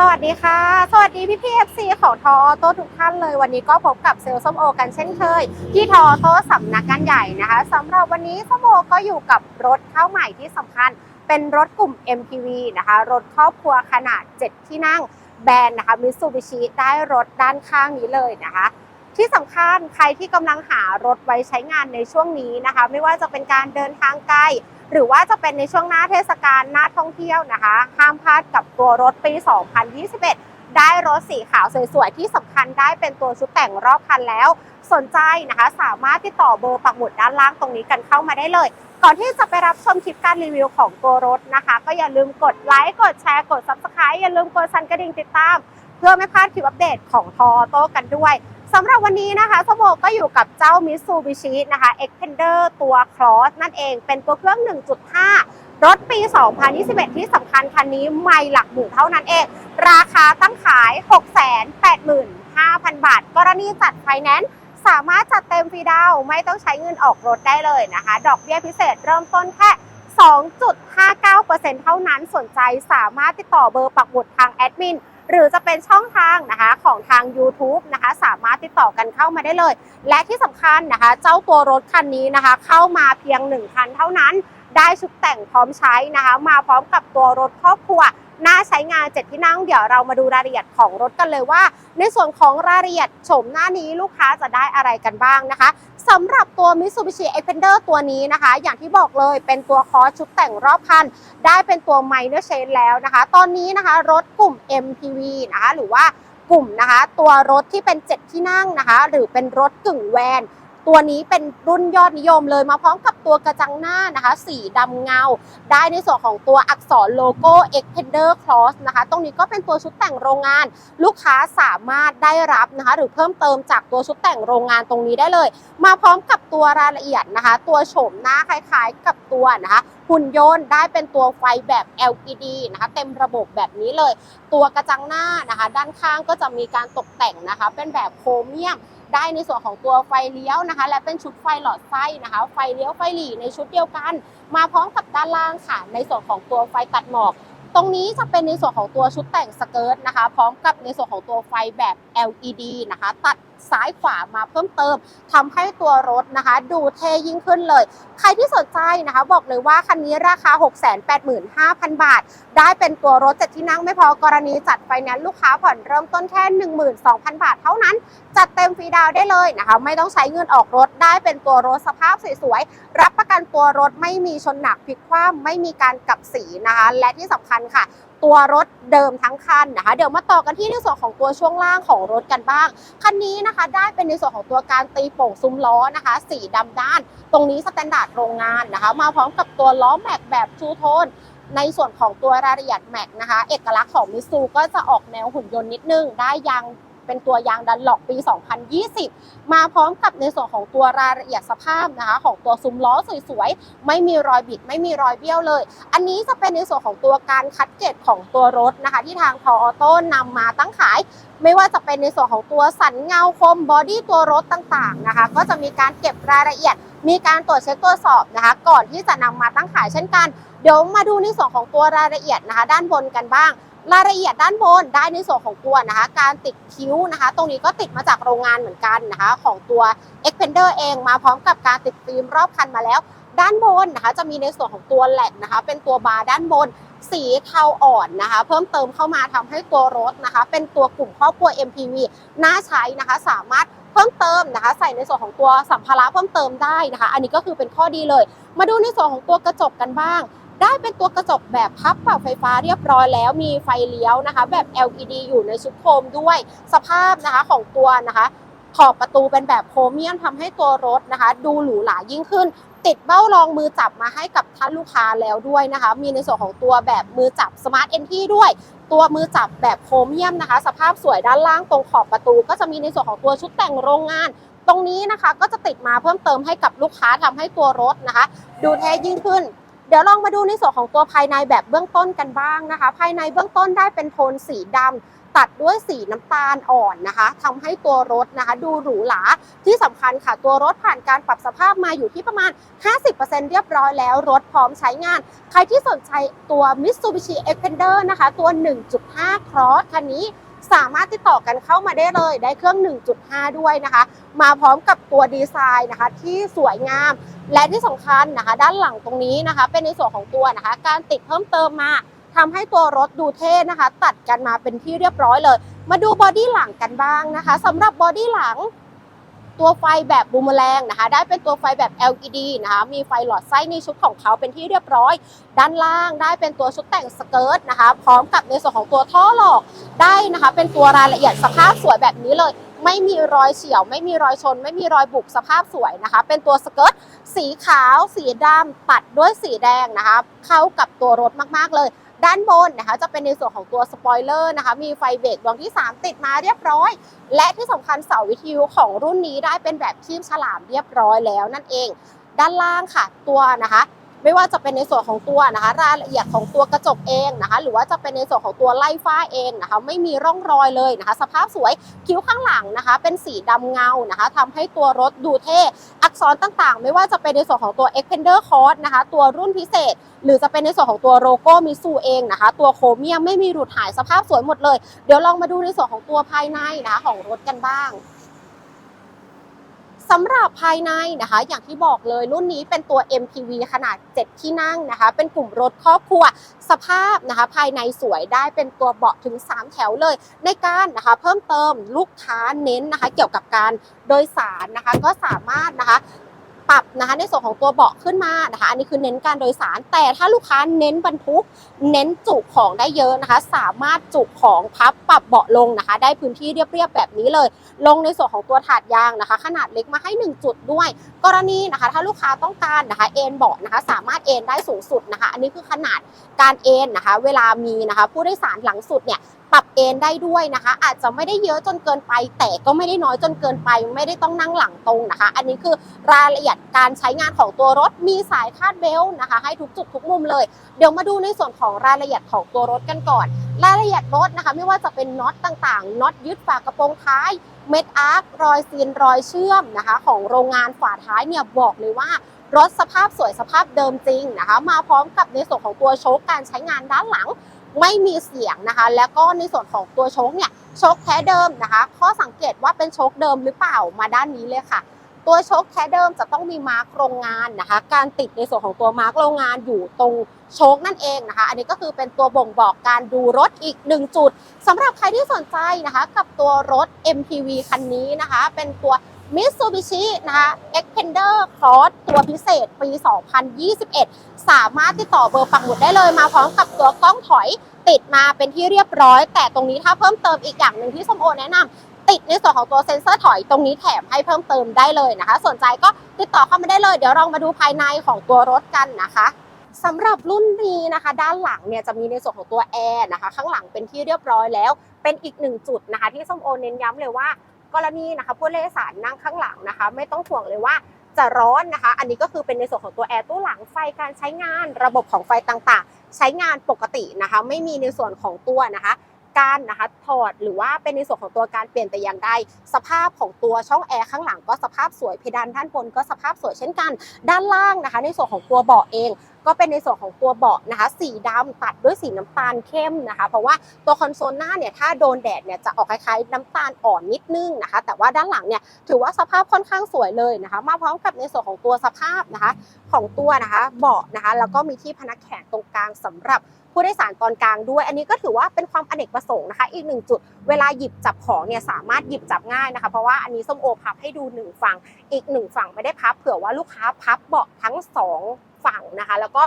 สวัสดีค่ะ สวัสดีพี่พีเอฟซีของทออโต้ทุกท่านเลย วันนี้ก็พบกับเซลล์ส้มโอกันเช่นเคย ที่ทออโต้สำนักงานใหญ่นะคะสำหรับวันนี้ส้มโอก็อยู่กับรถเข้าใหม่ที่สำคัญ เป็นรถกลุ่ม MPV นะคะ รถครอบครัวขนาด 7 ที่นั่งแบรนด์นะคะมิตซูบิชิได้รถด้านข้างนี้เลยนะคะที่สำคัญใครที่กำลังหารถไว้ใช้งานในช่วงนี้นะคะ ไม่ว่าจะเป็นการเดินทางไกล หรือว่าจะเป็นในช่วงหน้าเทศกาลหน้าท่องเที่ยวนะคะ ห้ามพลาดกับตัวรถปี 2021 ได้รถสีขาวสวยๆ ที่สำคัญได้เป็นตัวชุดแต่งรอบคันแล้ว สนใจนะคะ สามารถติดต่อเบอร์ปักหมุดด้านล่างตรงนี้กันเข้ามาได้เลย ก่อนที่จะไปรับชมคลิปการรีวิวของตัวรถนะคะ ก็อย่าลืมกดไลค์กดแชร์กด Subscribe อย่าลืมกดสั่นกระดิ่งติดตาม เพื่อไม่พลาดคลิปอัปเดตของทอโต้กันด้วย สำหรับวันนี้นะคะสโบก็อยู่กับเจ้า Mitsubishi นะคะ Xpander ตัว Cross นั่นเองเป็นตัวเครื่อง 1.5 รถปี 2021 ที่สำคัญคันนี้ไม่หลักหมื่นเท่านั้นเอง ราคาตั้งขาย 685,000 บาท กรณีจัดไฟแนนซ์สามารถจัดเต็มฟรีดาวไม่ต้องใช้เงินออกรถได้เลยนะคะ ดอกเบี้ยพิเศษเริ่มต้นแค่ 2.59%เท่านั้นสนใจสามารถติดต่อเบอร์ปักหมุดทางแอดมิน หรือจะเป็นช่องทางนะคะของทาง YouTube นะคะสามารถติดต่อกันเข้ามาได้เลย และที่สำคัญนะคะ เจ้าตัวรถคันนี้นะคะ เข้ามาเพียง 1 คันเท่านั้น ได้ชุดแต่งพร้อมใช้นะคะ มาพร้อมกับตัวรถครอบครัว น่าใช้งาน7ที่นั่งเดี๋ยวเรามาดูรายละเอียดของรถกันเลยว่า ในส่วนของรายละเอียดโฉมหน้านี้ลูกค้าจะได้อะไรกันบ้างนะคะสำหรับตัว Mitsubishi Xpander ตัวนี้นะคะ อย่างที่บอกเลยเป็นตัวคอชุดแต่งรอบคัน ได้เป็นตัว minor change แล้วนะคะ ตอนนี้นะคะรถกลุ่ม MPV นะคะหรือว่ากลุ่มนะคะ ตัวรถที่เป็น 7 ที่นั่งนะคะ หรือเป็นรถกึ่งแวน ตัวนี้เป็นรุ่นยอดนิยมเลยมาพร้อมกับตัวกระจังหน้านะคะ สีดำเงา ได้ในส่วนของตัวอักษรโลโก้ Xpander Cross นะคะ ตรงนี้ก็เป็นตัวชุดแต่งโรงงาน ลูกค้าสามารถได้รับนะคะ หรือเพิ่มเติมจากตัวชุดแต่งโรงงานตรงนี้ได้เลย มาพร้อมกับตัวรายละเอียดนะคะ ตัวโฉมหน้าคล้ายๆ กับตัวนะคะหุ่นยนต์ได้เป็นตัวไฟแบบ LED นะคะเต็มระบบแบบนี้เลย ตัวกระจังหน้านะคะ ด้านข้างก็จะมีการตกแต่งนะคะ เป็นแบบโครเมียม ได้ในส่วนของตัวไฟเลี้ยวนะคะ และเป็นชุดไฟหลอดไส้นะคะ ไฟเลี้ยวไฟหลีในชุดเดียวกัน มาพร้อมกับด้านล่างค่ะ ในส่วนของตัวไฟตัดหมอกตรงนี้จะเป็นในส่วนของตัวชุดแต่งสเกิร์ตนะคะ พร้อมกับในส่วนของตัวไฟแบบ LED นะคะ ตัด ซ้ายขวามาเพิ่มเติมทำให้ตัวรถนะคะ ดูเท่ยิ่งขึ้นเลย ใครที่สนใจนะคะบอกเลยว่าคันนี้ราคา 685,000 บาท ได้เป็นตัวรถเจ็ดที่นั่งไม่พอกรณีจัดไฟแนนซ์ลูกค้าผ่อนเริ่มต้นแค่ 12,000 บาทเท่านั้น จัดเต็มฟรีดาวได้เลยนะคะ ไม่ต้องใช้เงินออกรถได้เป็นตัวรถสภาพสวยๆรับประกันตัวรถไม่มีชนหนักพลิกคว่ำไม่มีการกลับสีนะคะ และที่สำคัญค่ะ ตัวรถเดิมทั้งคันนะคะ เดี๋ยวมาต่อกันที่ในส่วนของตัวช่วงล่างของรถกันบ้าง คันนี้นะคะได้เป็นในส่วนของตัวการตีโป่งซุ้มล้อนะคะ สีดำด้าน ตรงนี้สแตนดาร์ดโรงงานนะคะ มาพร้อมกับตัวล้อแม็กแบบทูโทนในส่วนของตัวรายละเอียดแม็กนะคะ เอกลักษณ์ของมิซูก็จะออกแนวหุ่นยนต์นิดนึง ได้ยาง เป็นตัวยางดันหลอกปี 2020 มาพร้อมกับในส่วนของตัวรายละเอียดสภาพนะคะของตัวซุ้มล้อสวยๆ ไม่มีรอยบิด ไม่มีรอยเบี้ยวเลย อันนี้จะเป็นในส่วนของตัวการคัดเกรดของตัวรถนะคะ ที่ทางพอออโต้นำมาตั้งขาย ไม่ว่าจะเป็นในส่วนของตัวสันเงาคมบอดี้ตัวรถต่างๆนะคะ ก็จะมีการเก็บรายละเอียดมีการตรวจเช็คตรวจสอบนะคะ ก่อนที่จะนำมาตั้งขายเช่นกัน เดี๋ยวมาดูในส่วนของตัวรายละเอียดนะคะ ด้านบนกันบ้าง รายละเอียดด้านบนได้ในส่วนของตัวนะคะ การติดคิ้วนะคะ ตรงนี้ก็ติดมาจากโรงงานเหมือนกันนะคะ ของตัว Xpander เองมาพร้อมกับการติดฟิล์มรอบคันมาแล้ว ด้านบนนะคะจะมีในส่วนของตัวแหลกนะคะ เป็นตัวบาร์ด้านบน สีเทาอ่อนนะคะ เพิ่มเติมเข้ามาทำให้ตัวรถนะคะ เป็นตัวกลุ่มครอบครัว MPV น่าใช้นะคะ สามารถเพิ่มเติมนะคะ ใส่ในส่วนของตัวสัมภาระเพิ่มเติมได้นะคะ อันนี้ก็คือเป็นข้อดีเลย มาดูในส่วนของตัวกระจกกันบ้าง ได้เป็นตัวกระจกแบบพับปรับไฟฟ้าเรียบร้อยแล้ว มีไฟเลี้ยวนะคะ แบบ LED อยู่ในชุดโครมด้วย สภาพนะคะของตัวนะคะ ขอบประตูเป็นแบบโครเมียมทำให้ตัวรถนะคะ ดูหรูหรายิ่งขึ้น ติดเบ้ารองมือจับมาให้กับท่านลูกค้าแล้วด้วยนะคะ มีในส่วนของตัวแบบมือจับ Smart Entry ด้วย ตัวมือจับแบบโครเมียมนะคะ สภาพสวยด้านล่างตรงขอบประตู ก็จะมีในส่วนของตัวชุดแต่งโรงงานตรงนี้นะคะก็จะติดมาเพิ่มเติมให้กับลูกค้าทำให้ตัวรถนะคะ ดูเท่ยิ่งขึ้น เดี๋ยวลองมาดูในส่วนของตัวภายในแบบเบื้องต้นกันบ้างนะคะ ภายในเบื้องต้นได้เป็นโทนสีดำตัดด้วยสีน้ำตาลอ่อนนะคะทำให้ตัวรถนะคะ ดูหรูหราที่สำคัญค่ะ ตัวรถผ่านการปรับสภาพมาอยู่ที่ประมาณ 50%เรียบร้อยแล้วรถพร้อมใช้งาน ใครที่สนใจตัว Mitsubishi Xpander นะคะ ตัว 1.5 Cross คันนี้ สามารถติดต่อกันเข้ามาได้เลย ได้เครื่อง 1.5 ด้วยนะคะ มาพร้อมกับตัวดีไซน์นะคะที่สวยงาม และที่สำคัญนะคะ ด้านหลังตรงนี้นะคะ เป็นในส่วนของตัวนะคะ การติดเพิ่มเติมมาทำให้ตัวรถดูเท่นะคะ ตัดกันมาเป็นที่เรียบร้อยเลย มาดูบอดี้หลังกันบ้างนะคะสำหรับบอดี้หลัง ตัวไฟแบบบูมเมอแรงนะคะ ได้เป็นตัวไฟแบบ LED นะคะ มีไฟหลอดไส้ในชุดของเขาเป็นที่เรียบร้อย ด้านล่างได้เป็นตัวชุดแต่งสเกิร์ตนะคะ พร้อมกับในส่วนของตัวท่อหลอกได้นะคะ เป็นตัวรายละเอียดสภาพสวยแบบนี้เลย ไม่มีรอยเฉียว ไม่มีรอยชน ไม่มีรอยบุกสภาพสวยนะคะ เป็นตัวสเกิร์ตสีขาว สีดำตัดด้วยสีแดงนะคะ เข้ากับตัวรถมากๆเลย ด้านบนนะคะจะเป็นในส่วนของตัวสปอยเลอร์นะคะมีไฟเบรกดวงที่ 3 ติดมาเรียบร้อย และที่สำคัญเสาวิทยุของรุ่นนี้ได้เป็นแบบคีมฉลามเรียบร้อยแล้วนั่นเอง ด้านล่างค่ะ ตัวนะคะ ไม่ว่าจะเป็นในส่วนของตัวนะคะ รายละเอียดของตัวกระจกเองนะคะ หรือว่าจะเป็นในส่วนของตัวไล่ฟ้าเองนะคะ ไม่มีร่องรอยเลยนะคะ สภาพสวยคิ้วข้างหลังนะคะ เป็นสีดำเงานะคะทำให้ตัวรถดูเท่อักษรต่างๆ ไม่ว่าจะเป็นในส่วนของตัว Expander Cross นะคะ ตัวรุ่นพิเศษ หรือจะเป็นในส่วนของตัวโลโก้มิซูเองนะคะ ตัวโครเมียมไม่มีหลุดหายสภาพสวยหมดเลย เดี๋ยวลองมาดูในส่วนของตัวภายในนะคะของรถกันบ้าง สำหรับภายในนะคะ อย่างที่บอกเลยรุ่นนี้เป็นตัว MPV ขนาด 7 ที่นั่งนะคะ เป็นกลุ่มรถครอบครัวสภาพนะคะ ภายในสวยได้เป็นตัวเบาะถึง 3 แถวเลย ในการนะคะ เพิ่มเติมลูกค้าเน้นนะคะ เกี่ยวกับการโดยสารนะคะ ก็สามารถนะคะ ปรับนะคะในส่วนของตัวเบาะขึ้นมานะคะอันนี้คือเน้นการโดยสาร แต่ถ้าลูกค้าเน้นบรรทุก เน้นจุของได้เยอะนะคะ สามารถจุของพับปรับเบาะลงนะคะ ได้พื้นที่เรียบๆแบบนี้เลย ลงในส่วนของตัวถาดยางนะคะ ขนาดเล็กมาให้ 1 จุดด้วย กรณีนะคะ ถ้าลูกค้าต้องการนะคะเอนเบาะนะคะ สามารถเอนได้สูงสุดนะคะ อันนี้คือขนาดการเอนนะคะ เวลามีนะคะ ผู้โดยสารหลังสุดเนี่ย ปรับเอนได้ด้วยนะคะ อาจจะไม่ได้เยอะจนเกินไป แต่ก็ไม่ได้น้อยจนเกินไป ไม่ได้ต้องนั่งหลังตรงนะคะ อันนี้คือรายละเอียดการใช้งานของตัวรถมีสายคาดเบลต์นะคะ ให้ทุกจุดทุกมุมเลย เดี๋ยวมาดูในส่วนของรายละเอียดของตัวรถกันก่อน รายละเอียดรถนะคะ ไม่ว่าจะเป็นน็อตต่างๆน็อตยึดฝากระโปรงท้ายเม็ดอาร์ครอยซีนรอยเชื่อมนะคะ ของโรงงานฝาท้ายเนี่ยบอกเลยว่ารถสภาพสวยสภาพเดิมจริงนะคะ มาพร้อมกับในส่วนของตัวโชคการใช้งานด้านหลัง ไม่มีเสียงนะคะ แล้วก็ในส่วนของตัวโชคเนี่ยโชคแท้เดิมนะคะ ข้อสังเกตว่าเป็นโชคเดิมหรือเปล่ามาด้านนี้เลยค่ะ ตัวโชคแท้เดิมจะต้องมีมาร์กโรงงานนะคะ การติดในส่วนของตัวมาร์กโรงงานอยู่ตรงโชคนั่นเองนะคะ อันนี้ก็คือเป็นตัวบ่งบอกการดูรถอีกหนึ่งจุดสำหรับใครที่สนใจนะคะ กับตัวรถ MPV คันนี้นะคะ เป็นตัว Mitsubishi นะคะ Xpander Cross ตัวพิเศษปี 2021 สามารถติดต่อเบอร์ปักหมุดได้เลยมาพร้อมกับตัวกล้องถอยติดมาเป็นที่เรียบร้อย แต่ตรงนี้ถ้าเพิ่มเติมอีกอย่างหนึ่งที่สมโอแนะนำติดในส่วนของตัวเซ็นเซอร์ถอยตรงนี้แถมให้เพิ่มเติมได้เลยนะคะ สนใจก็ติดต่อเข้ามาได้เลย เดี๋ยวเรามาดูภายในของตัวรถกันนะคะสำหรับรุ่นนี้นะคะ ด้านหลังเนี่ยจะมีในส่วนของตัวแอร์นะคะ ข้างหลังเป็นที่เรียบร้อยแล้ว เป็นอีกหนึ่งจุดนะคะ ที่ส้มโอเน้นย้ำเลยว่า กรณีนะคะผู้โดยสารนั่งข้างหลังนะคะ ไม่ต้องห่วงเลยว่าจะร้อนนะคะ อันนี้ก็คือเป็นในส่วนของตัวแอร์ตู้หลังไฟการใช้งานระบบของไฟต่างๆ ใช้งานปกตินะคะ ไม่มีในส่วนของตัวนะคะ การนะคะถอดหรือว่าเป็นในส่วนของตัวการเปลี่ยนแต่อย่างใดสภาพของตัวช่องแอร์ข้างหลังก็สภาพสวยเพดานด้านบนก็สภาพสวยเช่นกัน ด้านล่างนะคะ ในส่วนของตัวเบาะเอง ก็เป็นในส่วนของตัวเบาะนะคะ สีดำตัดด้วยสีน้ำตาลเข้มนะคะ เพราะว่าตัวคอนโซลหน้าเนี่ยถ้าโดนแดดเนี่ยจะออกคล้ายๆน้ำตาลอ่อนนิดนึงนะคะ แต่ว่าด้านหลังเนี่ยถือว่าสภาพค่อนข้างสวยเลยนะคะ มาพร้อมกับในส่วนของตัวสภาพนะคะ ของตัวนะคะเบาะนะคะ แล้วก็มีที่พนักแขนตรงกลางสำหรับ ผู้โดยสารตอนกลางด้วย อันนี้ก็ถือว่าเป็นความอเนกประสงค์นะคะ อีกหนึ่งจุดเวลาหยิบจับของเนี่ยสามารถหยิบจับง่ายนะคะ เพราะว่าอันนี้ส้มโอพับให้ดูหนึ่งฝั่งอีกหนึ่งฝั่งไม่ได้พับเผื่อว่าลูกค้าพับเบาะทั้งสอง ฝั่งนะคะ แล้วก็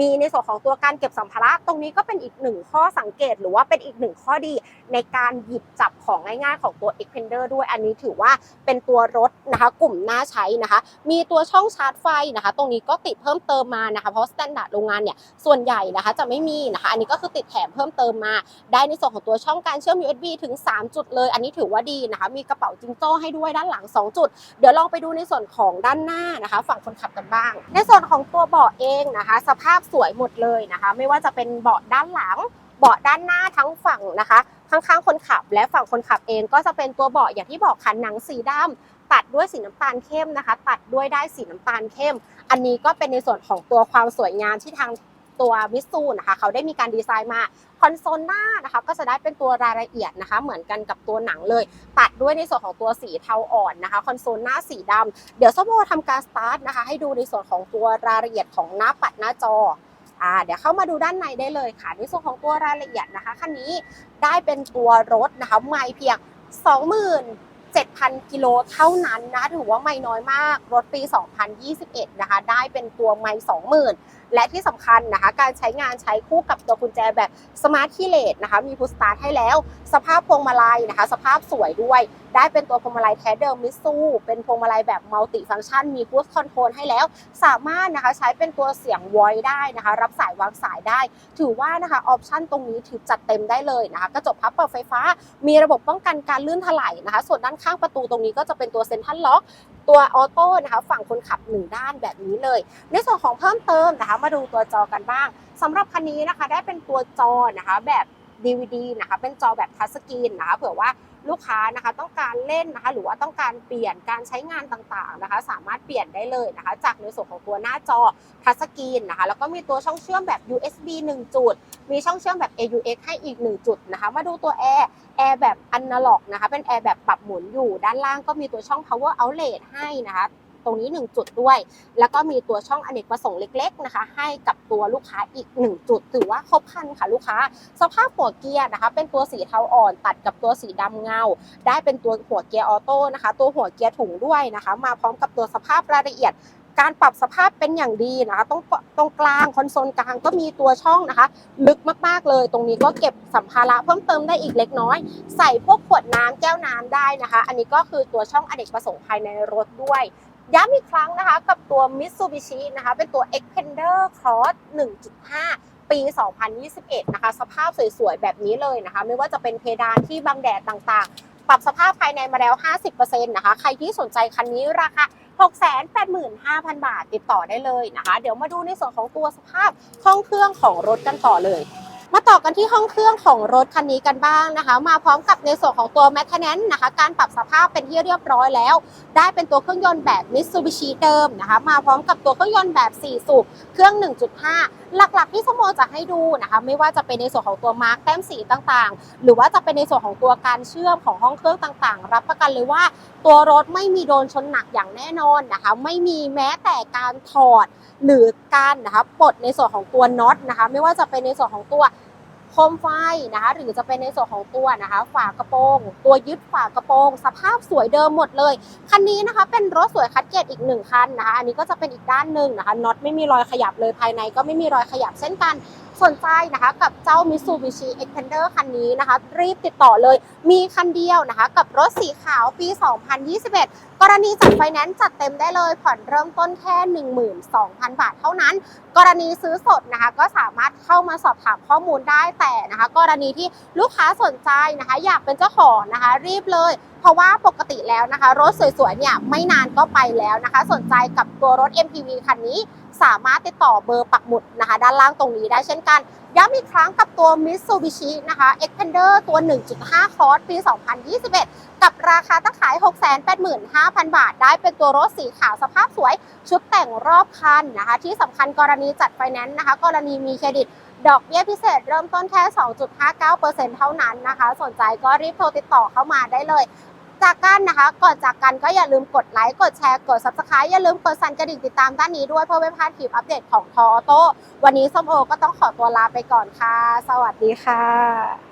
มีในส่วนของตัวการเก็บสัมภาระ ตรงนี้ก็เป็นอีกหนึ่งข้อสังเกต หรือว่าเป็นอีกหนึ่งข้อดีในการหยิบจับของง่ายๆของตัว Xpander ด้วย อันนี้ถือว่าเป็นตัวรถนะคะ กลุ่มน่าใช้นะคะ มีตัวช่องชาร์จไฟนะคะ ตรงนี้ก็ติดเพิ่มเติมมานะคะ เพราะสแตนดาร์ดโรงงานเนี่ยส่วนใหญ่นะคะจะไม่มีนะคะ อันนี้ก็คือติดแถมเพิ่มเติมมา ได้ในส่วนของตัวช่องการเชื่อม USB ถึง 3 จุดเลย อันนี้ถือว่าดีนะคะ มีกระเป๋าจิงโจ้ให้ด้วยด้านหลัง 2 จุด เดี๋ยวลองไปดูในส่วนของด้านหน้านะคะ ฝั่งคนขับกันบ้าง ในส่วนของตัวเบาะเองนะคะ สภาพสวยหมดเลยนะคะ ไม่ว่าจะเป็นเบาะด้านหลัง เบาะด้านหน้าทั้งฝั่งนะคะ ข้างๆคนขับ และฝั่งคนขับเองก็จะเป็นตัวเบาะอย่างที่บอกคันหนังสีดำตัดด้วยสีน้ำตาลเข้มนะคะ ตัดด้วยได้สีน้ำตาลเข้ม อันนี้ก็เป็นในส่วนของตัวความสวยงามที่ทาง ตัวมิซูนะคะเขาได้มีการดีไซน์มาคอนโซลหน้านะคะก็จะได้เป็นตัวรายละเอียดนะคะ เหมือนกันกับตัวหนังเลย ตัดด้วยในส่วนของตัวสีเทาอ่อนนะคะคอนโซลหน้าสีดำเดี๋ยวส้มโอทำการสตาร์ทนะคะ ให้ดูในส่วนของตัวรายละเอียดของหน้าปัดหน้าจออ่าเดี๋ยวเข้ามาดูด้านในได้เลยค่ะในส่วนของตัวรายละเอียดนะคะคันนี้ได้เป็นตัวรถนะคะไม่เพียง27,000 กิโลเท่านั้นนะถือว่าไม่น้อยมาก รถปี 2021 นะคะ ได้เป็นตัวไม่20,000 และที่สำคัญนะคะ การใช้งานใช้คู่กับตัวกุญแจแบบสมาร์ทคีเลสนะคะ มีพุชสตาร์ทให้แล้ว สภาพพวงมาลัยนะคะ สภาพสวยด้วย ได้เป็นตัวพวงมาลัยแท้เดิมมิซูเป็นพวงมาลัยแบบมัลติฟังก์ชัน มีพุชคอนโทรลให้แล้ว สามารถนะคะใช้เป็นตัวเสียง voice ได้นะคะ รับสายวางสายได้ ถือว่านะคะออปชันตรงนี้ถือจัดเต็มได้เลยนะคะกระจกพับเปิดไฟฟ้า มีระบบป้องกันการลื่นถลายนะคะ ส่วนด้านข้างประตูตรงนี้ก็จะเป็นตัวเซ็นทรัลล็อก ตัวออโต้นะคะฝั่งคนขับหนึ่งด้านแบบนี้เลย ในส่วนของเพิ่มเติมนะคะ มาดูตัวจอกันบ้างสำหรับคันนี้นะคะได้เป็นตัวจอนะคะแบบ DVD นะคะเป็นจอแบบทัชสกรีนนะคะเผื่อว่า ลูกค้านะคะต้องการเล่นนะคะ หรือว่าต้องการเปลี่ยนการใช้งานต่างๆนะคะ สามารถเปลี่ยนได้เลยนะคะ จากในส่วนของตัวหน้าจอทัชสกรีนนะคะ แล้วก็มีตัวช่องเชื่อมแบบ USB 1 จุด มีช่องเชื่อมแบบ AUX ให้อีก 1 จุดนะคะ มาดูตัวแอร์แอร์แบบอนาล็อกนะคะ เป็นแอร์แบบปรับหมุนอยู่ ด้านล่างก็มีตัวช่อง power outlet ให้นะคะ ตรงนี้ 1 จุดด้วย แล้วก็มีตัวช่องอเนกประสงค์เล็ก ๆนะคะ ให้กับตัวลูกค้าอีก 1 จุด ถือว่าครบคันค่ะลูกค้า สภาพหัวเกียร์นะคะ เป็นตัวสีเทาอ่อนตัดกับตัวสีดำเงา ได้เป็นตัวหัวเกียร์ออโต้นะคะ ตัวหัวเกียร์ถุงด้วยนะคะ มาพร้อมกับตัวสภาพรายละเอียดการปรับสภาพเป็นอย่างดีนะคะตรงตรงกลางคอนโซลกลางก็มีตัวช่องนะคะ ลึกมากๆเลย ตรงนี้ก็เก็บสัมภาระเพิ่มเติมได้อีกเล็กน้อย ใส่พวกขวดน้ำแก้วน้ำได้นะคะ อันนี้ก็คือตัวช่องอเนกประสงค์ภายในรถด้วย ย้ำอีกครั้งนะคะกับตัว Mitsubishi นะคะเป็นตัว Xpander Cross 1.5 ปี 2021 นะคะ สภาพสวยๆ แบบนี้เลยนะคะ ไม่ว่าจะเป็นเพดานที่บังแดดต่างๆ ปรับสภาพภายในมาแล้ว 50%นะคะ ใครที่สนใจคันนี้ราคา685,000 บาทติดต่อได้เลยนะคะ เดี๋ยวมาดูในส่วนของตัวสภาพห้องเครื่องของรถกันต่อเลย มาต่อกันที่ห้องเครื่องของรถคันนี้กันบ้างนะคะ มาพร้อมกับในส่วนของตัว m a i n t e n a n c e นะคะ การปรับสภาพเป็นที่เรียบร้อยแล้ว ได้เป็นตัวเครื่องยนต์แบบ Mitsubishi เดิมนะคะ มาพร้อมกับตัวเครื่องยนต์แบบ 4 สูบเครื่อง 1.5 หลักๆที่สโมจะให้ดูนะคะ ไม่ว่าจะเป็นในส่วนของตัวมาร์กแต้มสีต่างๆ หรือว่าจะเป็นในส่วนของตัวการเชื่อมของห้องเครื่องต่างๆ รับประกันเลยว่า ตัวรถไม่มีโดนชนหนักอย่างแน่นอนนะคะ ไม่มีแม้แต่การถอดหรือการนะคะปลดในส่วนของตัวน็อตนะคะ ไม่ว่าจะเป็นในส่วนของตัวโคมไฟนะคะหรือจะเป็นในส่วนของตัวนะคะ ฝากระโปรง ตัวยึดฝากระโปรง สภาพสวยเดิมหมดเลย คันนี้นะคะเป็นรถสวยคัดเกตอีกหนึ่งคันนะคะอันนี้ก็จะเป็นอีกด้านหนึ่งนะคะน็อตไม่มีรอยขยับเลยภายในก็ไม่มีรอยขยับเช่นกัน สนใจนะคะกับเจ้า Mitsubishi Xpander คันนี้นะคะ รีบติดต่อเลยมีคันเดียวนะคะ กับรถสีขาวปี 2021 กรณีจัดไฟแนนซ์จัดเต็มได้เลยผ่อนเริ่มต้นแค่ 12,000 บาทเท่านั้น กรณีซื้อสดนะคะก็สามารถเข้ามาสอบถามข้อมูลได้แต่นะคะ กรณีที่ลูกค้าสนใจนะคะ อยากเป็นเจ้าของนะคะ รีบเลย เพราะว่าปกติแล้วนะคะ รถสวยๆเนี่ยไม่นานก็ไปแล้วนะคะ สนใจกับตัวรถ MPV คันนี้ สามารถติดต่อเบอร์ปักหมุดนะคะ ด้านล่างตรงนี้ได้เช่นกันย้ำอีกครั้งกับตัว Mitsubishi นะคะ Xpander ตัว 1.5 Cross ปี 2021 กับราคาตั้งขาย 685,000 บาท ได้เป็นตัวรถสีขาวสภาพสวย ชุดแต่งรอบคันนะคะ ที่สำคัญกรณีจัดไฟแนนซ์นะคะ กรณีมีเครดิตดอกเบี้ยพิเศษเริ่มต้นแค่ 2.59%เท่านั้นนะคะ สนใจก็รีบโทรติดต่อเข้ามาได้เลย จากกันนะคะก่อนจากกันก็อย่าลืมกดไลค์กดแชร์กด subscribe อย่าลืมกดสั่นกระดิ่งติดตามด้านนี้ด้วยเพื่อไม่พลาดคลิปอัปเดตของทออโต้วันนี้ส้มโอก็ต้องขอตัวลาไปก่อนค่ะ สวัสดีค่ะ